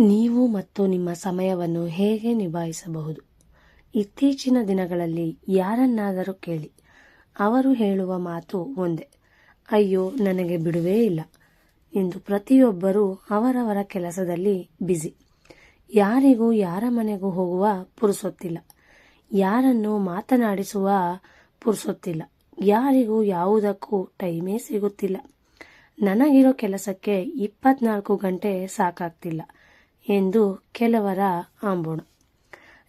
ನೀವು ಮತ್ತು ನಿಮ್ಮ ಸಮಯವನ್ನು ಹೇಗೆ ನಿಭಾಯಿಸಬಹುದು? ಇತ್ತೀಚಿನ ದಿನಗಳಲ್ಲಿ ಯಾರನ್ನಾದರೂ ಕೇಳಿ, ಅವರು ಹೇಳುವ ಮಾತು ಒಂದೇ. ಅಯ್ಯೋ, ನನಗೆ ಬಿಡುವೇ ಇಲ್ಲ ಎಂದು ಪ್ರತಿಯೊಬ್ಬರೂ ಅವರವರ ಕೆಲಸದಲ್ಲಿ ಬ್ಯುಸಿ. ಯಾರಿಗೂ ಯಾರ ಮನೆಗೂ ಹೋಗುವ ಪುರುಸೊತ್ತಿಲ್ಲ. ಯಾರನ್ನು ಮಾತನಾಡಿಸುವ ಪುರುಸೊತ್ತಿಲ್ಲ. ಯಾರಿಗೂ ಯಾವುದಕ್ಕೂ ಟೈಮೇ ಸಿಗುತ್ತಿಲ್ಲ. ನನಗಿರೋ ಕೆಲಸಕ್ಕೆ ಇಪ್ಪತ್ನಾಲ್ಕು ಗಂಟೆ ಸಾಕಾಗ್ತಿಲ್ಲ. ಎಂದು ಕೆಲವರ ಆಂಬೋಣ.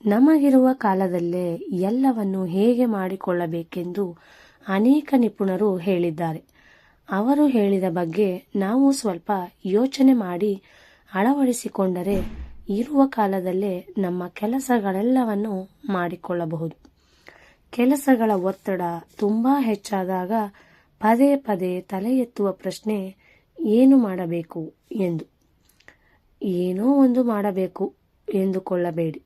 ನಮಗಿರುವ ಕಾಲದಲ್ಲೇ ಎಲ್ಲವನ್ನು ಹೇಗೆ ಮಾಡಿಕೊಳ್ಳಬೇಕೆಂದು ಅನೇಕ ನಿಪುಣರು ಹೇಳಿದ್ದಾರೆ. ಅವರು ಹೇಳಿದ ಬಗ್ಗೆ ನಾವು ಸ್ವಲ್ಪ ಯೋಚನೆ ಮಾಡಿ ಅಳವಡಿಸಿಕೊಂಡರೆ ಇರುವ ಕಾಲದಲ್ಲೇ ನಮ್ಮ ಕೆಲಸಗಳೆಲ್ಲವನ್ನು ಮಾಡಿಕೊಳ್ಳಬಹುದು. ಕೆಲಸಗಳ ಒತ್ತಡ ತುಂಬ ಹೆಚ್ಚಾದಾಗ ಪದೇ ಪದೇ ತಲೆ ಎತ್ತುವ ಪ್ರಶ್ನೆ ಏನು ಮಾಡಬೇಕು ಎಂದು. ಏನೋ ಒಂದು ಮಾಡಬೇಕು ಎಂದುಕೊಳ್ಳಬೇಡಿ.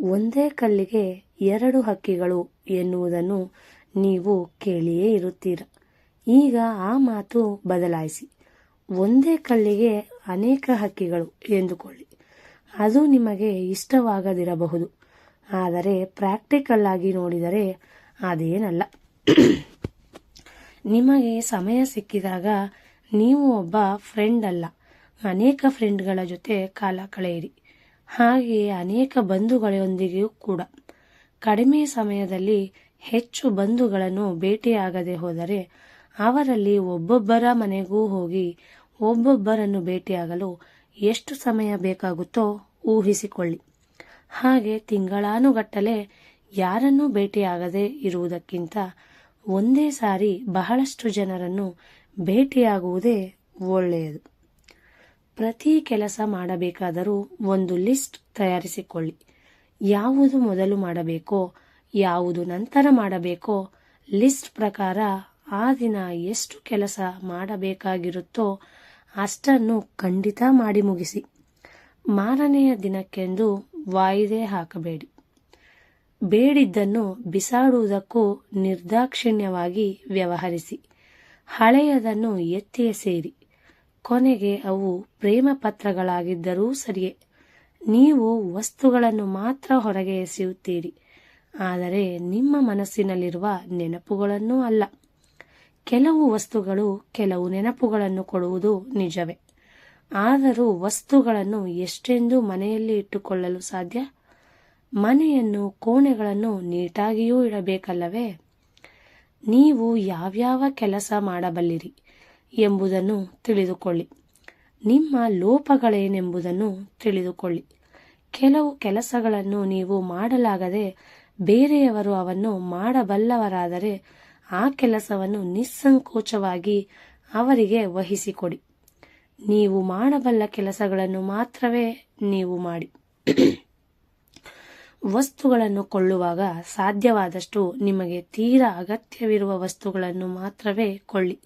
ಒಂದೇ ಕಲ್ಲಿಗೆ ಎರಡು ಹಕ್ಕಿಗಳು ಎನ್ನುವುದನ್ನು ನೀವು ಕೇಳಿಯೇ ಇರುತ್ತೀರ. ಈಗ ಆ ಮಾತು ಬದಲಾಯಿಸಿ. ಒಂದೇ ಕಲ್ಲಿಗೆ ಅನೇಕ ಹಕ್ಕಿಗಳು ಎಂದುಕೊಳ್ಳಿ. ಅದು ನಿಮಗೆ ಇಷ್ಟವಾಗದಿರಬಹುದು. ಆದರೆ ಪ್ರಾಕ್ಟಿಕಲ್ ಆಗಿ ನೋಡಿದರೆ ಅದೇನಲ್ಲ. ನಿಮಗೆ ಸಮಯ ಸಿಕ್ಕಿದಾಗ ನೀವು ಒಬ್ಬ ಫ್ರೆಂಡ್ ಅಲ್ಲ. ಅನೇಕ ಫ್ರೆಂಡ್ಗಳ ಜೊತೆ ಕಾಲ ಕಳೆಯಿರಿ. ಹಾಗೆಯೇ ಅನೇಕ ಬಂಧುಗಳೊಂದಿಗೆಯೂ ಕೂಡ. ಕಡಿಮೆ ಸಮಯದಲ್ಲಿ ಹೆಚ್ಚು ಬಂಧುಗಳನ್ನು ಭೇಟಿಯಾಗದೆ ಹೋದರೆ ಅವರಲ್ಲಿ ಒಬ್ಬೊಬ್ಬರ ಮನೆಗೂ ಹೋಗಿ ಒಬ್ಬೊಬ್ಬರನ್ನು ಭೇಟಿಯಾಗಲು ಎಷ್ಟು ಸಮಯ ಬೇಕಾಗುತ್ತೋ ಊಹಿಸಿಕೊಳ್ಳಿ. ಹಾಗೆ ತಿಂಗಳಾನುಗಟ್ಟಲೆ ಯಾರನ್ನೂ ಭೇಟಿಯಾಗದೆ ಇರುವುದಕ್ಕಿಂತ ಒಂದೇ ಸಾರಿ ಬಹಳಷ್ಟು ಜನರನ್ನು ಭೇಟಿಯಾಗುವುದೇ ಒಳ್ಳೆಯದು. ಪ್ರತಿ ಕೆಲಸ ಮಾಡಬೇಕಾದರೂ ಒಂದು ಲಿಸ್ಟ್ ತಯಾರಿಸಿಕೊಳ್ಳಿ. ಯಾವುದು ಮೊದಲು ಮಾಡಬೇಕೋ, ಯಾವುದು ನಂತರ ಮಾಡಬೇಕೋ, ಲಿಸ್ಟ್ ಪ್ರಕಾರ ಆ ದಿನ ಎಷ್ಟು ಕೆಲಸ ಮಾಡಬೇಕಾಗಿರುತ್ತೋ ಅಷ್ಟನ್ನು ಖಂಡಿತ ಮಾಡಿ ಮುಗಿಸಿ. ಮಾರನೆಯ ದಿನಕ್ಕೆಂದು ವಾಯಿದೆ ಹಾಕಬೇಡಿ. ಬೇಡಿದ್ದನ್ನು ಬಿಸಾಡುವುದಕ್ಕೂ ನಿರ್ದಾಕ್ಷಿಣ್ಯವಾಗಿ ವ್ಯವಹರಿಸಿ. ಹಳೆಯದನ್ನು ಎತ್ತಿ ಎಸೆಯಿರಿ ಕೊನೆಗೆ ಅವು ಪ್ರೇಮ ಪತ್ರಗಳಾಗಿದ್ದರೂ ಸರಿಯೇ. ನೀವು ವಸ್ತುಗಳನ್ನು ಮಾತ್ರ ಹೊರಗೆ ಎಸೆಯುತ್ತೀರಿ. ಆದರೆ ನಿಮ್ಮ ಮನಸ್ಸಿನಲ್ಲಿರುವ ನೆನಪುಗಳನ್ನೂ ಅಲ್ಲ. ಕೆಲವು ವಸ್ತುಗಳು ಕೆಲವು ನೆನಪುಗಳನ್ನು ಕೊಡುವುದು ನಿಜವೇ. ಆದರೂ ವಸ್ತುಗಳನ್ನು ಎಷ್ಟೆಂದು ಮನೆಯಲ್ಲಿ ಇಟ್ಟುಕೊಳ್ಳಲು ಸಾಧ್ಯ? ಮನೆಯನ್ನು ಕೋಣೆಗಳನ್ನು ನೀಟಾಗಿಯೂ ಇಡಬೇಕಲ್ಲವೇ? ನೀವು ಯಾವ್ಯಾವ ಕೆಲಸ ಮಾಡಬಲ್ಲಿರಿ? ಎಂಬುದನ್ನು ತಿಳಿದುಕೊಳ್ಳಿ. ನಿಮ್ಮ ಲೋಪಗಳೇನೆಂಬುದನ್ನು ತಿಳಿದುಕೊಳ್ಳಿ. ಕೆಲವು ಕೆಲಸಗಳನ್ನು ನೀವು ಮಾಡಲಾಗದೆ ಬೇರೆಯವರು ಅವನ್ನು ಮಾಡಬಲ್ಲವರಾದರೆ ಆ ಕೆಲಸವನ್ನು ನಿಸ್ಸಂಕೋಚವಾಗಿ ಅವರಿಗೆ ವಹಿಸಿಕೊಡಿ. ನೀವು ಮಾಡಬಲ್ಲ ಕೆಲಸಗಳನ್ನು ಮಾತ್ರವೇ ನೀವು ಮಾಡಿ. ವಸ್ತುಗಳನ್ನು ಕೊಳ್ಳುವಾಗ ಸಾಧ್ಯವಾದಷ್ಟು ನಿಮಗೆ ತೀರಾ ಅಗತ್ಯವಿರುವ ವಸ್ತುಗಳನ್ನು ಮಾತ್ರವೇ ಕೊಳ್ಳಿ.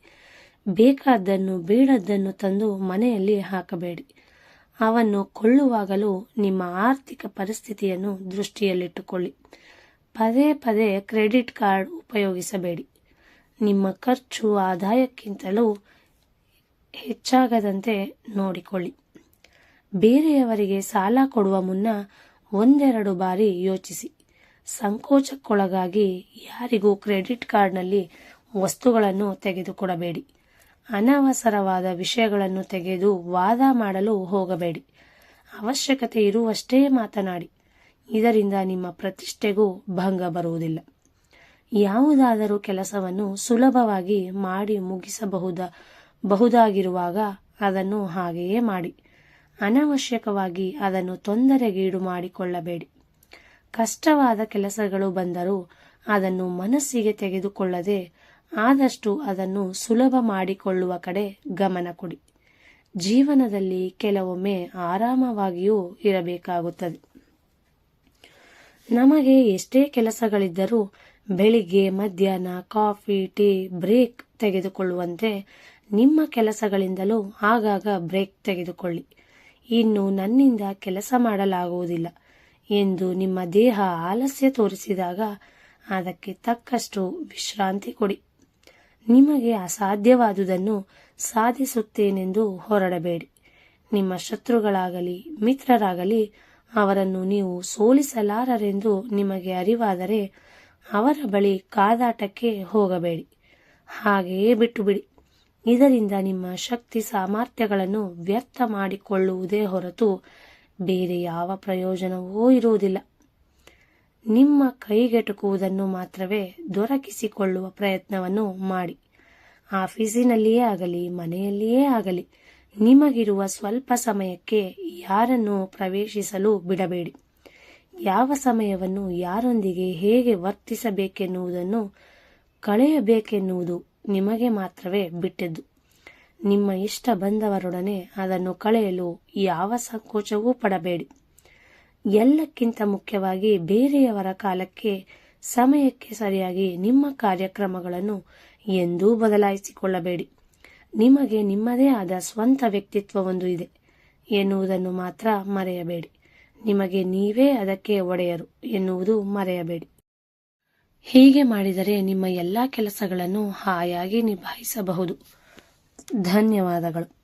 ಬೇಕಾದ್ದನ್ನು ಬೇಡದ್ದನ್ನು ತಂದು ಮನೆಯಲ್ಲಿ ಹಾಕಬೇಡಿ. ಅವನ್ನು ಕೊಳ್ಳುವಾಗಲೂ ನಿಮ್ಮ ಆರ್ಥಿಕ ಪರಿಸ್ಥಿತಿಯನ್ನು ದೃಷ್ಟಿಯಲ್ಲಿಟ್ಟುಕೊಳ್ಳಿ. ಪದೇ ಪದೇ ಕ್ರೆಡಿಟ್ ಕಾರ್ಡ್ ಉಪಯೋಗಿಸಬೇಡಿ. ನಿಮ್ಮ ಖರ್ಚು ಆದಾಯಕ್ಕಿಂತಲೂ ಹೆಚ್ಚಾಗದಂತೆ ನೋಡಿಕೊಳ್ಳಿ. ಬೇರೆಯವರಿಗೆ ಸಾಲ ಕೊಡುವ ಮುನ್ನ ಒಂದೆರಡು ಬಾರಿ ಯೋಚಿಸಿ. ಸಂಕೋಚಕ್ಕೊಳಗಾಗಿ ಯಾರಿಗೂ ಕ್ರೆಡಿಟ್ ಕಾರ್ಡ್ನಲ್ಲಿ ವಸ್ತುಗಳನ್ನು ತೆಗೆದುಕೊಡಬೇಡಿ. ಅನವಸರವಾದ ವಿಷಯಗಳನ್ನು ತೆಗೆದು ವಾದ ಮಾಡಲು ಹೋಗಬೇಡಿ. ಅವಶ್ಯಕತೆ ಇರುವಷ್ಟೇ ಮಾತನಾಡಿ. ಇದರಿಂದ ನಿಮ್ಮ ಪ್ರತಿಷ್ಠೆಗೂ ಭಂಗ ಬರುವುದಿಲ್ಲ. ಯಾವುದಾದರೂ ಕೆಲಸವನ್ನು ಸುಲಭವಾಗಿ ಮಾಡಿ ಮುಗಿಸಬಹುದ ಬಹುದಾಗಿರುವಾಗ ಅದನ್ನು ಹಾಗೆಯೇ ಮಾಡಿ. ಅನವಶ್ಯಕವಾಗಿ ಅದನ್ನು ತೊಂದರೆಗೀಡು ಮಾಡಿಕೊಳ್ಳಬೇಡಿ. ಕಷ್ಟವಾದ ಕೆಲಸಗಳು ಬಂದರೂ ಅದನ್ನು ಮನಸ್ಸಿಗೆ ತೆಗೆದುಕೊಳ್ಳದೆ ಆದಷ್ಟು ಅದನ್ನು ಸುಲಭ ಮಾಡಿಕೊಳ್ಳುವ ಕಡೆ ಗಮನ ಕೊಡಿ. ಜೀವನದಲ್ಲಿ ಕೆಲವೊಮ್ಮೆ ಆರಾಮವಾಗಿಯೂ ಇರಬೇಕಾಗುತ್ತದೆ. ನಮಗೆ ಎಷ್ಟೇ ಕೆಲಸಗಳಿದ್ದರೂ ಬೆಳಿಗ್ಗೆ, ಮಧ್ಯಾಹ್ನ, ಕಾಫಿ, ಟೀ, ಬ್ರೇಕ್ ತೆಗೆದುಕೊಳ್ಳುವಂತೆ ನಿಮ್ಮ ಕೆಲಸಗಳಿಂದಲೂ ಆಗಾಗ ಬ್ರೇಕ್ ತೆಗೆದುಕೊಳ್ಳಿ. ಇನ್ನು ನನ್ನಿಂದ ಕೆಲಸ ಮಾಡಲಾಗುವುದಿಲ್ಲ ಎಂದು ನಿಮ್ಮ ದೇಹ ಆಲಸ್ಯ ತೋರಿಸಿದಾಗ ಅದಕ್ಕೆ ತಕ್ಕಷ್ಟು ವಿಶ್ರಾಂತಿ ಕೊಡಿ. ನಿಮಗೆ ಅಸಾಧ್ಯವಾದುದನ್ನು ಸಾಧಿಸುತ್ತೇನೆಂದು ಹೊರಡಬೇಡಿ. ನಿಮ್ಮ ಶತ್ರುಗಳಾಗಲಿ, ಮಿತ್ರರಾಗಲಿ ಅವರನ್ನು ನೀವು ಸೋಲಿಸಲಾರರೆಂದು ನಿಮಗೆ ಅರಿವಾದರೆ ಅವರ ಬಳಿ ಕಾದಾಟಕ್ಕೆ ಹೋಗಬೇಡಿ. ಹಾಗೆಯೇ ಬಿಟ್ಟು ಬಿಡಿ ಇದರಿಂದ ನಿಮ್ಮ ಶಕ್ತಿ ಸಾಮರ್ಥ್ಯಗಳನ್ನು ವ್ಯರ್ಥ ಮಾಡಿಕೊಳ್ಳುವುದೇ ಹೊರತು ಬೇರೆ ಯಾವ ಪ್ರಯೋಜನವೂ ಇರುವುದಿಲ್ಲ. ನಿಮ್ಮ ಕೈಗೆಟುಕುವುದನ್ನು ಮಾತ್ರವೇ ದೊರಕಿಸಿಕೊಳ್ಳುವ ಪ್ರಯತ್ನವನ್ನು ಮಾಡಿ. ಆಫೀಸಿನಲ್ಲಿಯೇ ಆಗಲಿ, ಮನೆಯಲ್ಲಿಯೇ ಆಗಲಿ, ನಿಮಗಿರುವ ಸ್ವಲ್ಪ ಸಮಯಕ್ಕೆ ಯಾರನ್ನು ಪ್ರವೇಶಿಸಲು ಬಿಡಬೇಡಿ. ಯಾವ ಸಮಯವನ್ನು ಯಾರೊಂದಿಗೆ ಹೇಗೆ ವರ್ತಿಸಬೇಕೆನ್ನುವುದನ್ನು ಕಳೆಯಬೇಕೆನ್ನುವುದು ನಿಮಗೆ ಮಾತ್ರವೇ ಬಿಟ್ಟಿದ್ದು. ನಿಮ್ಮ ಇಷ್ಟ ಬಂದವರೊಡನೆ ಅದನ್ನು ಕಳೆಯಲು ಯಾವ ಸಂಕೋಚವೂ ಪಡಬೇಡಿ. ಎಲ್ಲಕ್ಕಿಂತ ಮುಖ್ಯವಾಗಿ ಬೇರೆಯವರ ಕಾಲಕ್ಕೆ, ಸಮಯಕ್ಕೆ ಸರಿಯಾಗಿ ನಿಮ್ಮ ಕಾರ್ಯಕ್ರಮಗಳನ್ನು ಎಂದೂ ಬದಲಾಯಿಸಿಕೊಳ್ಳಬೇಡಿ. ನಿಮಗೆ ನಿಮ್ಮದೇ ಆದ ಸ್ವಂತ ವ್ಯಕ್ತಿತ್ವವೊಂದು ಇದೆ ಎನ್ನುವುದನ್ನು ಮಾತ್ರ ಮರೆಯಬೇಡಿ. ನಿಮಗೆ ನೀವೇ ಅದಕ್ಕೆ ಒಡೆಯರು ಎನ್ನುವುದು ಮರೆಯಬೇಡಿ. ಹೀಗೆ ಮಾಡಿದರೆ ನಿಮ್ಮ ಎಲ್ಲ ಕೆಲಸಗಳನ್ನು ಹಾಯಾಗಿ ನಿಭಾಯಿಸಬಹುದು. ಧನ್ಯವಾದಗಳು.